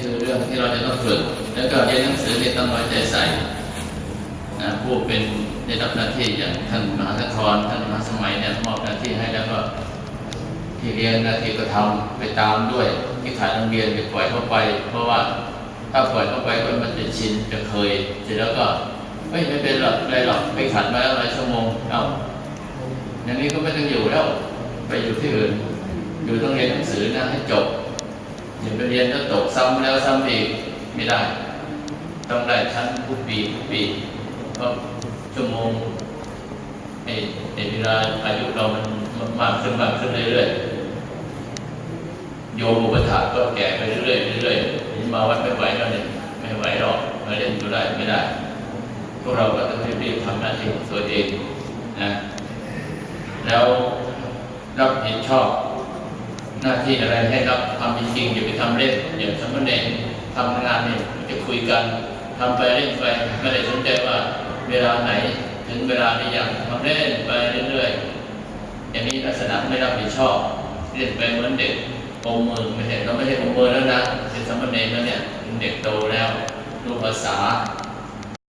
คือเรื่องที่เราจะต้องฝึก แล้วก็เรียนหนังสือเนี่ยต้องน้ใจใส่นะผู้เป็นได้รับหน้าที่อย่างท่านมหาธรท่านมหาสมัยเนี่ยมอบหน้าที่ให้แล้วก็ที่เรียนหน้าที่ก็ทำไปตามด้วย ที่ขาดโรงเรียนไปปล่อยเข้าไป เพราะว่าถ้าปล่อยเข้าไปก็มันจะชินจะเคยเสร็จแล้วก็ไม่ไม่เป็นหรอกอะไรหรอกไปขัดมาแล้วหลายชั่วโมงเอ้าอย่างนี้ก็ไม่ต้องอยู่แล้ว ไปอยู่ที่อื่นอยู่ต้องเรียนหนังสือนะให้จบ อย่าไปเรียนแล้วตกซ้ำแล้วซ้ำอีกไม่ได้ ต้องได้ชั้นทุกปีทุกปีเพราะชั่วโมงไอ้เวลาอายุเรามันมันมากขึ้นมากขึ้นเรื่อยๆโยมอุปถากก็แก่ไปเรื่อยๆเรื่อยๆนี่มาวัดไม่ไหวแล้วเนี่ยไม่ไหวหรอกมาเรียนอยู่ได้ไม่ได้พวกเราก็ต้องรีบๆทำหน้าที่ของตัวเองนะแล้วรับผิดชอบ หน้าที่อะไรให้รับทำจริงอย่าไปทำเล่นอย่างสมณเณรทำงานเนี่ยจะคุยกันทำไปเล่นไปไม่ได้สนใจว่าเวลาไหนถึงเวลาหรือยังทำเล่นไปเรื่อยๆอย่างนี้ลักษณะไม่รับผิดชอบเล่นไปเหมือนเด็กโอมมือไม่ใช่เราไม่ใช่โอมมือแล้วนะเป็นสมณเณรแล้วเนี่ยเป็นเด็กโตแล้วรู้ภาษา